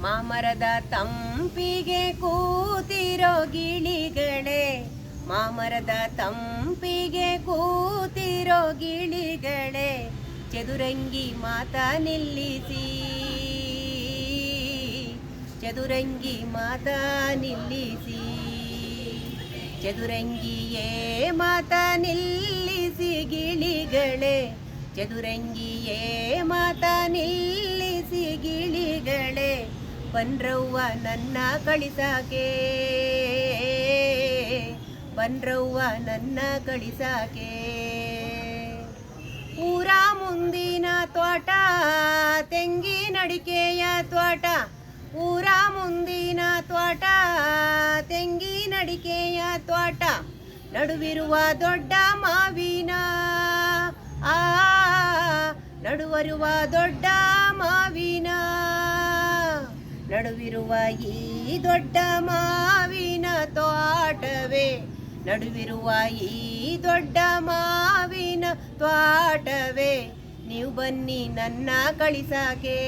ಮಾಮರದ ತಂಪಿಗೆ ಕೂತಿರೋ ಗಿಳಿಗಳೇ, ಮಾಮರದ ತಂಪಿಗೆ ಕೂತಿರೋ ಗಿಳಿಗಳೇ, ಚದುರಂಗಿ ಮಾತಾ ನಿಲ್ಲಿಸಿ. ಚದುರಂಗಿ ಮಾತಾ ನಿಲ್ಲಿಸಿ. ಚದುರಂಗಿಯೇ ಮಾತಾ ನಿಲ್ಲಿಸಿ ಗಿಳಿಗಳೇ, ಚದುರಂಗಿಯೇ ಮಾತಾ ನಿಲ್ಲಿಸಿ ಗಿಳಿಗಳೇ ಬನ್ರವ್ವ ನನ್ನ ಕಳಿಸಾಕೆ ಬನ್ರವ್ವ ನನ್ನ ಕಳಿಸಾಕೆ ಊರ ಮುಂದಿನ ತೋಟ ತೆಂಗಿನಡಿಕೆಯ ತೋಟ. ಊರ ಮುಂದಿನ ತೋಟ ತೆಂಗಿನಡಿಕೆಯ ತೋಟ. ನಡುವಿರುವ ದೊಡ್ಡ ಮಾವಿನ, ಆ ನಡುವರುವ ದೊಡ್ಡ ಮಾವಿನ ನಡುವಿರುವ ಈ ದೊಡ್ಡ ಮಾವಿನ ತೋಟವೇ? ನಡುವಿರುವ ಈ ದೊಡ್ಡ ಮಾವಿನ ತೋಟವೇ? ನೀವು ಬನ್ನಿ ನನ್ನ ಕಳಿಸಾಕೆ.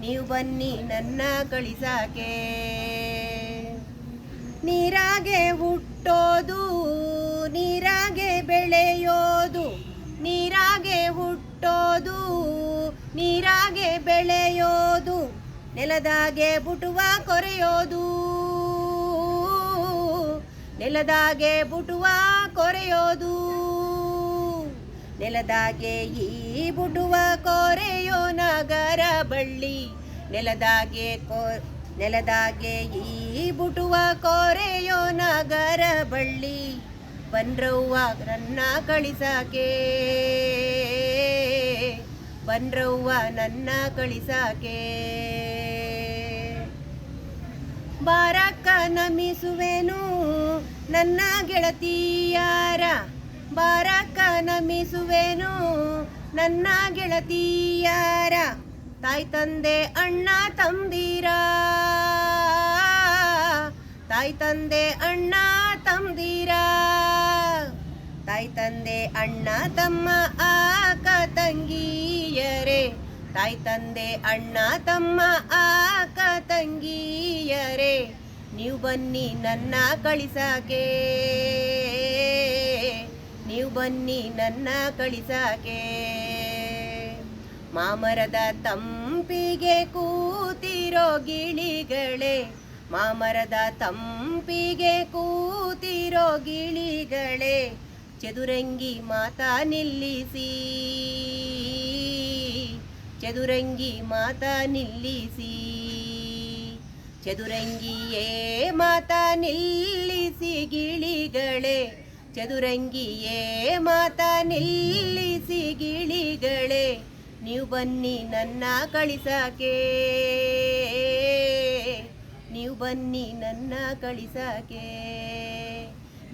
ನೀವು ಬನ್ನಿ ನನ್ನ ಕಳಿಸಾಕೆ. ನೀರಾಗೆ ಹುಟ್ಟೋದು, ನೀರಾಗೆ ಬೆಳೆಯೋದು, ನೀರಾಗೆ ಹುಟ್ಟೋದು ನೀರಾಗೆ ಬೆಳೆಯೋದು, ನೆಲದಾಗೆ ಬುಟುವ ಕೊರೆಯೋದು. ನೆಲದಾಗೆ ಬುಟುವ ಕೊರೆಯೋದು. ನೆಲದಾಗೆ ಈ ಬುಟುವ ಕೊರೆಯೋ ನಗರ ಬಳ್ಳಿ. ನೆಲದಾಗೆ ಕೊ, ನೆಲದಾಗೆ ಈ ಬುಟುವ ಕೊರೆಯೋ ನಗರ ಬಳ್ಳಿ. ಬನ್ರವ್ವ ರನ್ನ ಕಳಿಸಾಕೆ ಬನ್ರವ್ವ ನನ್ನ ಕಳಿಸಾಕೆ. ಬಾರಕ್ಕ ನಮಿಸುವೆನು ನನ್ನ ಗೆಳತಿಯಾರ ಬಾರಕ್ಕ ನಮಿಸುವೆನು ನನ್ನ ಗೆಳತಿಯಾರ ತಾಯಿ ತಂದೆ ಅಣ್ಣ ತಂದೀರ? ತಾಯಿ ತಂದೆ ಅಣ್ಣ ತಂದೀರ? ತಾಯಿ ತಂದೆ ಅಣ್ಣ ತಮ್ಮ ಆಕ ತಂಗಿಯರೇ. ತಾಯಿ ತಂದೆ ಅಣ್ಣ ತಮ್ಮ ಆಕ ತಂಗಿಯರೇ. ನೀವು ಬನ್ನಿ ನನ್ನ ಕಳಿಸಾಕೆ. ನೀವು ಬನ್ನಿ ನನ್ನ ಕಳಿಸಾಕೆ. ಮಾಮರದ ತಂಪಿಗೆ ಕೂತಿರೋ ಗಿಳಿಗಳೇ. ಮಾಮರದ ತಂಪಿಗೆ ಕೂತಿರೋ ಗಿಳಿಗಳೇ. ಚದುರಂಗಿ ಮಾತಾ ನಿಲ್ಲಿಸಿ. ಚದುರಂಗಿ ಮಾತಾ ನಿಲ್ಲಿಸಿ. ಚದುರಂಗಿಯೇ ಮಾತಾ ನಿಲ್ಲಿಸಿ ಗಿಳಿಗಳೇ. ಚದುರಂಗಿಯೇ ಮಾತಾ ನಿಲ್ಲಿಸಿ ಗಿಳಿಗಳೇ. ನೀವು ಬನ್ನಿ ನನ್ನ ಕಳಿಸಾಕೆ. ನೀವು ಬನ್ನಿ ನನ್ನ ಕಳಿಸಾಕೆ.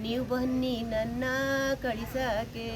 ನೀವು ಬನ್ನಿ ನನ್ನ ಕಳಿಸಾಕೆ